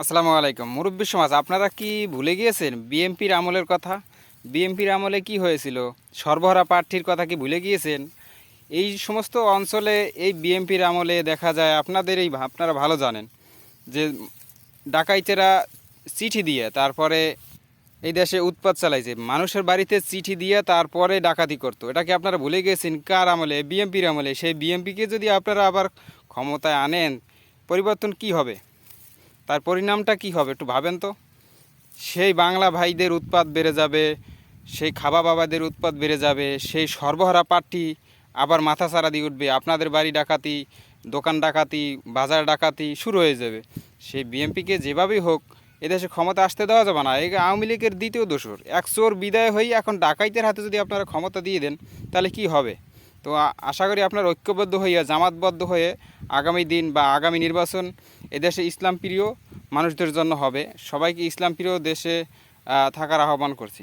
আসসালামু আলাইকুম। মুরব্বী সমাজ, আপনারা কি ভুলে গিয়েছেন বিএমপির আমলের কথা? বিএমপির আমলে কি হয়েছিল? সর্বহারা প্রার্থীর কথা কি ভুলে গিয়েছেন? এই সমস্ত অঞ্চলে এই বিএমপির আমলে দেখা যায়, আপনাদের এই আপনারা ভালো জানেন যে ডাকাইতেরা চিঠি দিয়ে তারপরে এই দেশে উৎপাত চালাইছে। মানুষের বাড়িতে চিঠি দিয়ে তারপরে ডাকাতি করতো। এটাকে আপনারা ভুলে গেছেন কার আমলে? বিএমপির আমলে। সেই বিএমপিকে যদি আপনারা আবার ক্ষমতায় আনেন, পরিবর্তন কি হবে? তার পরিণামটা কি হবে একটু ভাবেন তো? সেই বাংলা ভাইদের উৎপাদ বেড়ে যাবে, সেই খাবা বাবাদের উৎপাদ বেড়ে যাবে, সেই সর্বহারা পার্টি আবার মাথা ছাড়া দিয়ে উঠবে। আপনাদের বাড়ি ডাকাতি, দোকান ডাকাতি, বাজার ডাকাতি শুরু হয়ে যাবে। সেই বিএমপিকে যেভাবেই হোক, এদেশে ক্ষমতা আসতে দেওয়া যাবে না। এই আওয়ামী লীগের দ্বিতীয় দোসর এক চোর বিদায় হয়ে এখন ডাকাইতের হাতে যদি আপনারা ক্ষমতা দিয়ে দেন, তাহলে কি হবে? তো আশা করি আপনার ঐক্যবদ্ধ হইয়া, জামাতবদ্ধ হয়ে আগামী দিন বা আগামী নির্বাচন এদেশে ইসলাম প্রিয় মানুষদের জন্য হবে। সবাইকে ইসলাম প্রিয় দেশে থাকার আহ্বান করছি।